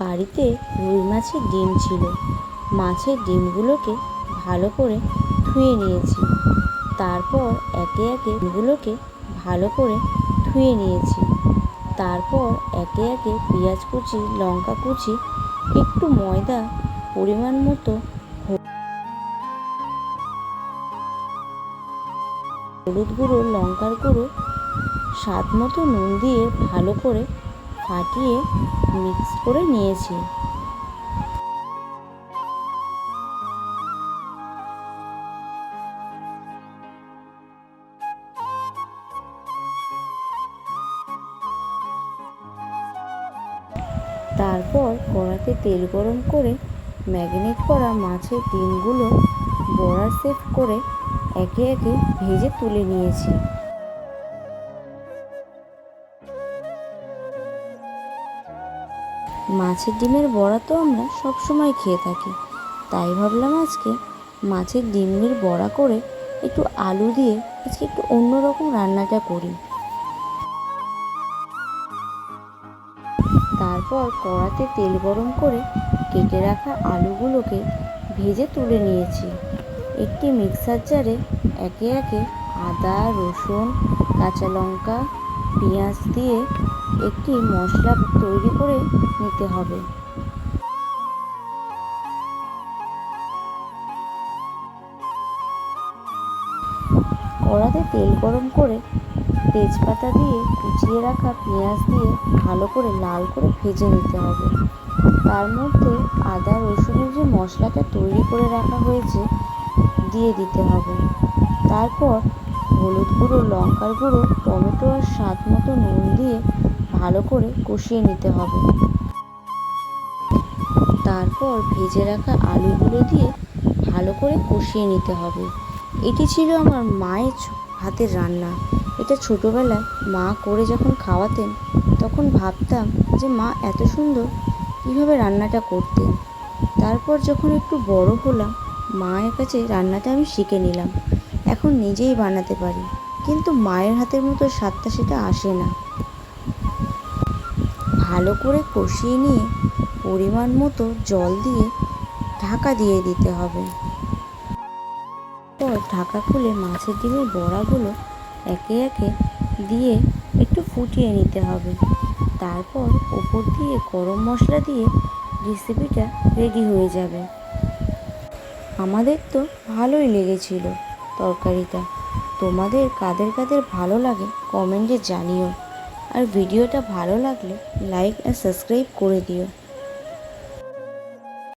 বাড়িতে রুই মাছের ডিম ছিল। মাছের ডিমগুলোকে ভালো করে ধুয়ে নিয়েছি। তারপর একে একে ডিমগুলোকে ভালো করে ধুয়ে নিয়েছি। তারপর একে একে পেঁয়াজ কুচি, লঙ্কা কুচি, একটু ময়দা পরিমাণ মতো হলুদ গুঁড়ো, লঙ্কার গুঁড়ো, স্বাদ মতো নুন দিয়ে ভালো করে ফাটিয়ে মিক্স করে নিয়েছি। তারপর কড়াতে তেল গরম করে ম্যাগনেট করা মাছের ডিমগুলো বড়া সেট করে একে একে ভেজে তুলে নিয়েছি। মাছের ডিমের বড়া তো আমরা সব সময় খেয়ে থাকি। তাই ভাবলাম আজকে মাছের ডিমের বড়া করে একটু আলু দিয়ে আজকে একটু অন্যরকম রান্নাটা করি। তারপর কড়াতে তেল গরম করে কেটে রাখা আলুগুলোকে ভেজে তুলে নিয়েছি। একটি মিক্সার জারে একে একে আদা, রসুন, কাঁচা লঙ্কা পেঁয়াজ দিয়ে একটি মশলা তৈরি করে নিতে হবে। কড়াতে তেল গরম করে তেজপাতা দিয়ে কুচিয়ে রাখা পেঁয়াজ দিয়ে ভালো করে লাল করে ভেজে নিতে হবে। তার মধ্যে আদা, রসুনের যে মশলাটা তৈরি করে রাখা হয়েছে, দিয়ে দিতে হবে। তারপর হলুদ গুঁড়ো, লঙ্কার গুঁড়ো, টমেটো আর স্বাদ মতো নুন দিয়ে ভালো করে কষিয়ে নিতে হবে। তারপর ভেজে রাখা আলুগুলো দিয়ে ভালো করে কষিয়ে নিতে হবে। এটি ছিল আমার মায়ের হাতের রান্না। এটা ছোটোবেলায় মা করে যখন খাওয়াতেন, তখন ভাবতাম যে মা এত সুন্দর কীভাবে রান্নাটা করতেন। তারপর যখন একটু বড় হলাম, মায়ের কাছে রান্নাটা আমি শিখে নিলাম। এখন নিজেই বানাতে পারি, কিন্তু মায়ের হাতের মতো স্বাদটা সেটা আসে না। ভালো করে কষিয়ে নিয়ে পরিমাণ মতো জল দিয়ে ঢাকা দিয়ে দিতে হবে। পর ঢাকা খুলে মাছের ডিমের বড়াগুলো একে একে দিয়ে একটু ফুটিয়ে নিতে হবে। তারপর ওপর দিয়ে গরম মশলা দিয়ে রেসিপিটা রেডি হয়ে যাবে। আমাদের তো ভালোই লেগেছিল। তরকারিটা। তোমাদের কাদের কাদের ভালো লাগে কমেন্টে জানিও। আর ভিডিওটা ভালো লাগলে লাইক আর সাবস্ক্রাইব করে দিও।